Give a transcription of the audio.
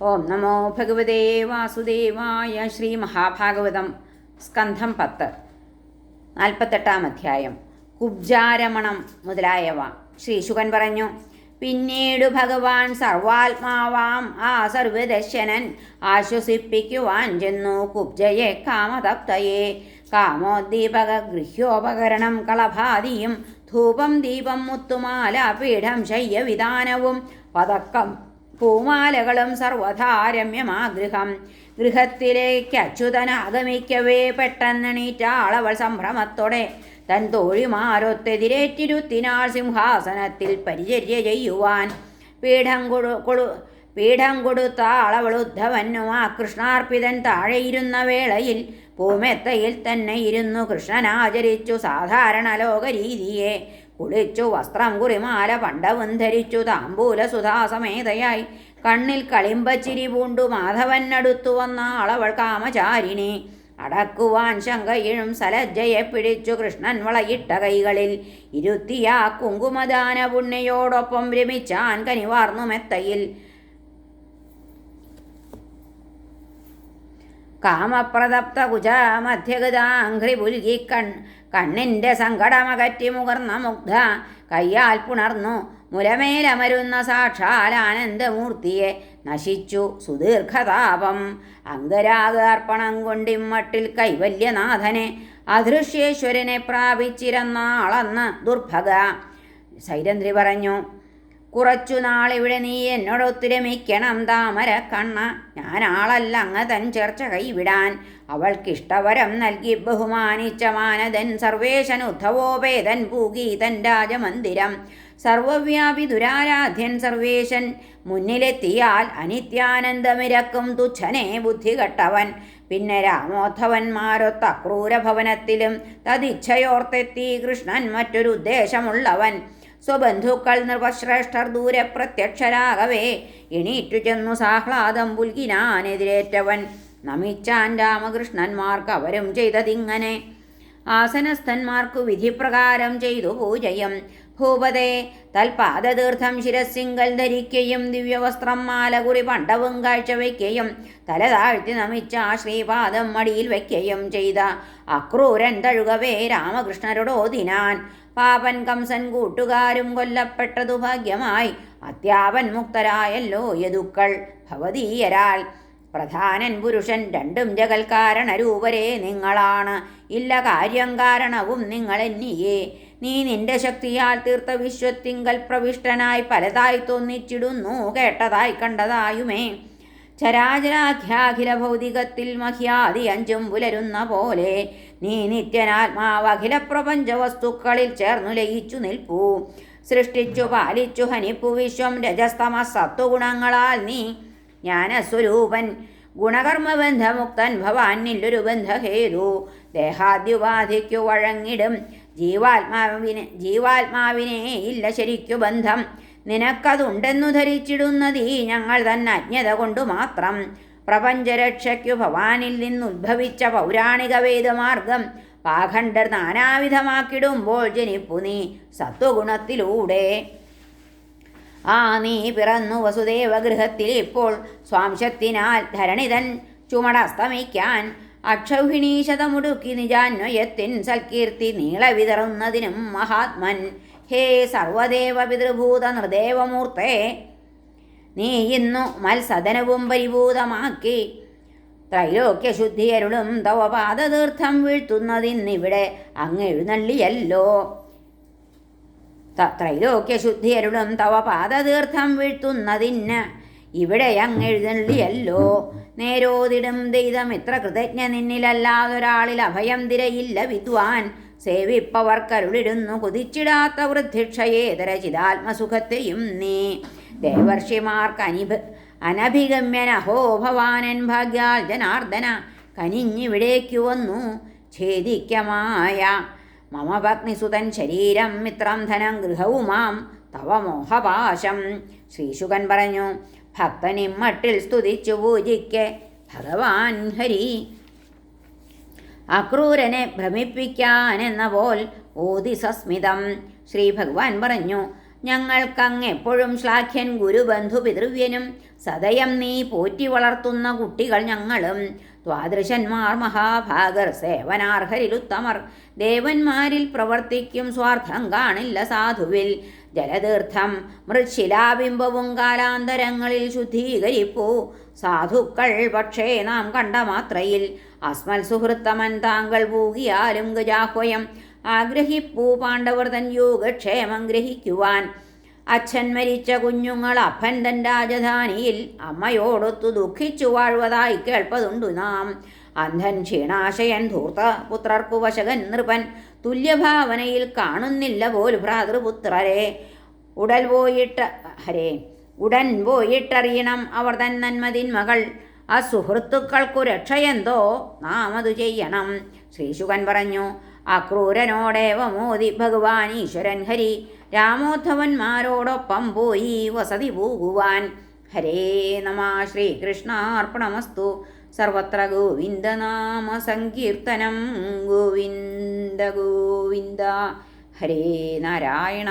ഓം നമോ ഭഗവതേ വാസുദേവായ ശ്രീ മഹാഭാഗവതം സ്കന്ധം പത്ത് നാൽപ്പത്തെട്ടാം അധ്യായം കുബ്ജാരമണം മുതലായവ. ശ്രീ ശുകൻ പറഞ്ഞു പിന്നീട് ഭഗവാൻ സർവാത്മാവാം ആ സർവദർശനൻ ആശ്വസിപ്പിക്കുവാൻ ചെന്നു കുബ്ജയെ കാമതപ്തയെ. കാമോദ്ദീപക ഗൃഹ്യോപകരണം കളഭാതിയും ധൂപം ദീപം മുത്തുമാല പീഠം ശയ്യവിധാനവും പതക്കം പൂമാലകളും സർവധാരമ്യമാഗൃഹം. ഗൃഹത്തിലേക്ക് അച്യുതൻ ആഗമിക്കവേ പെട്ടെന്നെണീറ്റാളവൾ സംഭ്രമത്തോടെ തൻ തോഴിമാരൊത്തെതിരേറ്റിരുത്തിനാൾ സിംഹാസനത്തിൽ പരിചര്യ ചെയ്യുവാൻ പീഠം കൊടു പീഠം കൊടുത്ത അളവൾ ഉദ്ധവനും ആ കൃഷ്ണാർപ്പിതൻ താഴെയിരുന്ന വേളയിൽ പൂമെത്തയിൽ തന്നെ ഇരുന്നു കൃഷ്ണനാചരിച്ചു സാധാരണ ലോകരീതിയെ. കുളിച്ചു വസ്ത്രം കുറിമാല പണ്ടവും ധരിച്ചു താമ്പൂല സുധാസമേതയായി കണ്ണിൽ കളിമ്പച്ചിരി പൂണ്ടു മാധവനടുത്തു വന്ന ആളവൾ കാമചാരിണി. അടക്കുവാൻ ശങ്കയിഴും സലജ്ജയെ പിടിച്ചു കൃഷ്ണൻ വളയിട്ട കൈകളിൽ. ഇരുത്തിയ കുങ്കുമദാന പുണ്യയോടൊപ്പം രമിച്ചാൻ കനിവാർന്നു മെത്തയിൽ. കാമപ്രതപ്ത കുജ മധ്യഗതാഘ്രി പുൽകി കൺ കണ്ണിന്റെ സങ്കടമകറ്റി മുകർന്ന മുഗ്ധ കയ്യാൽ പുണർന്നു മുലമേലമരുന്ന സാക്ഷാൽ ആനന്ദമൂർത്തിയെ നശിച്ചു സുദീർഘതാപം. അംഗരാഗാർപ്പണം കൊണ്ടിമ്മട്ടിൽ കൈവല്യനാഥനെ അദൃശ്യേശ്വരനെ പ്രാപിച്ചിരുന്നാളെന്ന് ദുർഭഗ. സൈരന്ധ്രി പറഞ്ഞു കുറച്ചു നാളിവിടെ നീ എന്നോട് ഒത്തിരമിക്കണം താമര കണ്ണ. ഞാൻ ആളല്ല അങ്ങ് തൻ ചേർച്ച കൈവിടാൻ. അവൾക്കിഷ്ടവരം നൽകി ബഹുമാനിച്ച മാനദൻ സർവേശൻ ഉദ്ധവോപേതൻ പൂഗീതൻ രാജമന്ദിരം. സർവവ്യാപി ദുരാരാധ്യൻ സർവേശൻ മുന്നിലെത്തിയാൽ അനിത്യാനന്ദമിരക്കും തുച്ഛനെ ബുദ്ധികെട്ടവൻ. പിന്നെ രാമോദ്ധവന്മാരൊത്ത അക്രൂരഭവനത്തിലും തദിച്ഛയോർത്തെത്തി കൃഷ്ണൻ മറ്റൊരു ഉദ്ദേശമുള്ളവൻ. സ്വബന്ധുക്കൾ നൃപശ്രേഷ്ഠർ ദൂരെ പ്രത്യക്ഷരാകവേ എണീറ്റു ചെന്നു സാഹ്ലാദം പുൽകിനാനെതിരേറ്റവൻ. നമിച്ചാൻ രാമകൃഷ്ണന്മാർക്ക് അവരും ചെയ്തതിങ്ങനെ. ആസനസ്ഥന്മാർക്കു വിധിപ്രകാരം ചെയ്തു പൂജയും. ഭൂപതേ തൽപാദതീർത്ഥം ശിരസിങ്കൽ ധരിക്കുകയും ദിവ്യവസ്ത്രം മാലകുറി പണ്ടവും കാഴ്ചവെക്കുകയും തല താഴ്ത്തി നമിച്ച ശ്രീപാദം മടിയിൽ വയ്ക്കുകയും ചെയ്ത അക്രൂരൻ തഴുകവേ രാമകൃഷ്ണരോടോതിനാൻ. പാപൻ കംസൻ കൂട്ടുകാരും കൊല്ലപ്പെട്ടതു ഭാഗ്യമായി. അത്യാപൻ മുക്തരായല്ലോ യദുക്കൾ ഭവതീയരാൽ. പ്രധാനൻ പുരുഷൻ രണ്ടും ജഗൽക്കാരണരൂപരേ നിങ്ങളാണ്. ഇല്ല കാര്യം കാരണവും നിങ്ങളെന്നിയേ നീ നിന്റെ ശക്തിയാൽ തീർത്ത വിശ്വത്തിങ്കൽ പ്രവിഷ്ടനായി പലതായി തോന്നിച്ചിടുന്നു കേട്ടതായി കണ്ടതായുമേ. ചരാചരാഖ്യാഖില ഭൗതികത്തിൽ മഹ്യാദി അഞ്ചും പുലരുന്ന പോലെ നീ നിത്യനാത്മാവഖില പ്രപഞ്ച വസ്തുക്കളിൽ ചേർന്നു ലയിച്ചു നിൽപ്പൂ. സൃഷ്ടിച്ചു പാലിച്ചു ഹനിപ്പു വിശ്വം രജസ്തമ സത്വഗുണങ്ങളാൽ നീ ജ്ഞാനസ്വരൂപൻ. ഗുണകർമ്മബന്ധമുക്തൻ ഭവാനില്ലൊരു ബന്ധഹേതു. ദേഹാദ്യുപാധിക്കു വഴങ്ങിടും. ജീവാത്മാവിനെ ജീവാത്മാവിനെ ഇല്ല ശരിക്കു ബന്ധം. നിനക്കതുണ്ടെന്നു ധരിച്ചിടുന്നതീ ഞങ്ങൾ തന്നെ അജ്ഞത കൊണ്ടു മാത്രം. പ്രപഞ്ചരക്ഷയ്ക്കു ഭവാനിൽ നിന്നുദ്ഭവിച്ച പൗരാണിക വേദമാർഗം പാഖണ്ഡർ നാനാവിധമാക്കിടുമ്പോൾ ജനിപ്പു നീ സത്വഗുണത്തിലൂടെ. ആ നീ പിറന്നു വസുദേവ ഗൃഹത്തിൽ ഇപ്പോൾ സ്വാംശത്തിനാൽ ധരണിതൻ ചുമടസ്തമിക്കാൻ അക്ഷൗഹിണീശതമുടുക്കി നിജാന്വയത്തിൻ സൽകീർത്തി നീളവിതറുന്നതിനും മഹാത്മൻ. ഹേ സർവദേവ പിതൃഭൂത നൃദേവമൂർത്തേ നീ മത്സദനവും പരിഭൂതമാക്കി ത്രൈലോക്യശുദ്ധിയരുളും തവ പാദതീർത്ഥം വീഴ്ത്തുന്നതിന്നിവിടെ അങ്ങ് എഴുന്നള്ളിയല്ലോ. ത്രൈലോക്യശുദ്ധിയരുളും തവ പാദതീർത്ഥം വീഴ്ത്തുന്നതിന് ഇവിടെ അങ്ങ് എഴുന്നള്ളിയല്ലോ. നേരോതിടും ദൈതം ഇത്ര കൃതജ്ഞ നിന്നിലല്ലാതൊരാളിൽ അഭയം തിരയില്ല വിദ്വാൻ. സേവിപ്പവർക്കരുളിടുന്നു കുതിച്ചിടാത്ത വൃദ്ധിക്ഷയേതര ചിതാത്മസുഖത്തെയും നീ. ദേവർഷിമാർക്ക് അനിഭ അനഭിഗമ്യനഹോ ഭവാനൻ ഭാഗ്യാൽ ജനാർദ്ദന കനിഞ്ഞിവിടേക്കു വന്നു. ഛേദിക്കമായ മമ ഭഗ്നിസുതൻ ശരീരം മിത്രം ധനം ഗൃഹവുമാം. തവ മോഹപാശം. ശ്രീശുകൻ പറഞ്ഞു ഭക്തനിമ്മട്ടിൽ സ്തുതിച്ചു പൂജിക്കെ. ഭഗവാൻ ഹരി. അക്രൂരനെ ഭ്രമിപ്പിക്കാനെന്ന പോൽ ഓതി സസ്മിതം. ശ്രീ ഭഗവാൻ പറഞ്ഞു ഞങ്ങൾക്കങ്ങെപ്പോഴും ശ്ലാഘ്യൻ ഗുരുബന്ധു പിതൃവ്യനും സദയം നീ പോറ്റി വളർത്തുന്ന കുട്ടികൾ ഞങ്ങളും. ദ്വാദൃശന്മാർ മഹാഭാഗർ സേവനാർഹരിലുത്തമർ ദേവന്മാരിൽ പ്രവർത്തിക്കും സ്വാർത്ഥം കാണില്ല സാധുവിൽ. ജലതീർത്ഥം മൃത്ശിലാബിംബവും കാലാന്തരങ്ങളിൽ ശുദ്ധീകരിപ്പൂ. സാധുക്കൾ പക്ഷേ നാം കണ്ട മാത്രയിൽ അസ്മൽ സുഹൃത്തമൻ താങ്കൾ പൂകിയാലും ഗജാഹ്വയം. ആഗ്രഹിപ്പൂ പാണ്ഡവർ തൻ യോഗക്ഷേമം ഗ്രഹിക്കുവാൻ. അച്ഛൻ മരിച്ച കുഞ്ഞുങ്ങൾ അപ്പൻ തൻ രാജധാനിയിൽ അമ്മയോടൊത്തു ദുഃഖിച്ചു വാഴ്വതായി കേൾപ്പതുണ്ടു നാം. അന്ധൻ ക്ഷീണാശയൻ ധൂർത്ത പുത്രർക്കു വശകൻ നൃപൻ തുല്യഭാവനയിൽ കാണുന്നില്ല പോൽ ഭ്രാതൃപുത്രരെ. ഉടൽ പോയിട്ട് ഹരേ ഉടൻ പോയിട്ടറിയണം അവർ തൻ നന്മതിൻ മകൾ ആ സുഹൃത്തുക്കൾക്കു രക്ഷയെന്തോ നാം അത് ചെയ്യണം. ശ്രീശുകൻ പറഞ്ഞു അക്രൂരനോടേവ മോദി ഭഗവാൻ ഈശ്വരൻ ഹരി രാമോദ്ധവന്മാരോടൊപ്പം പോയി വസതി പോകുവാൻ. ഹരേ നമ ശ്രീകൃഷ്ണാർപ്പണമസ്തു. സർവത്ര ഗോവിന്ദനാമ സങ്കീർത്തനം ഗോവിന്ദ ഗോവിന്ദ. ഹരേ നാരായണ.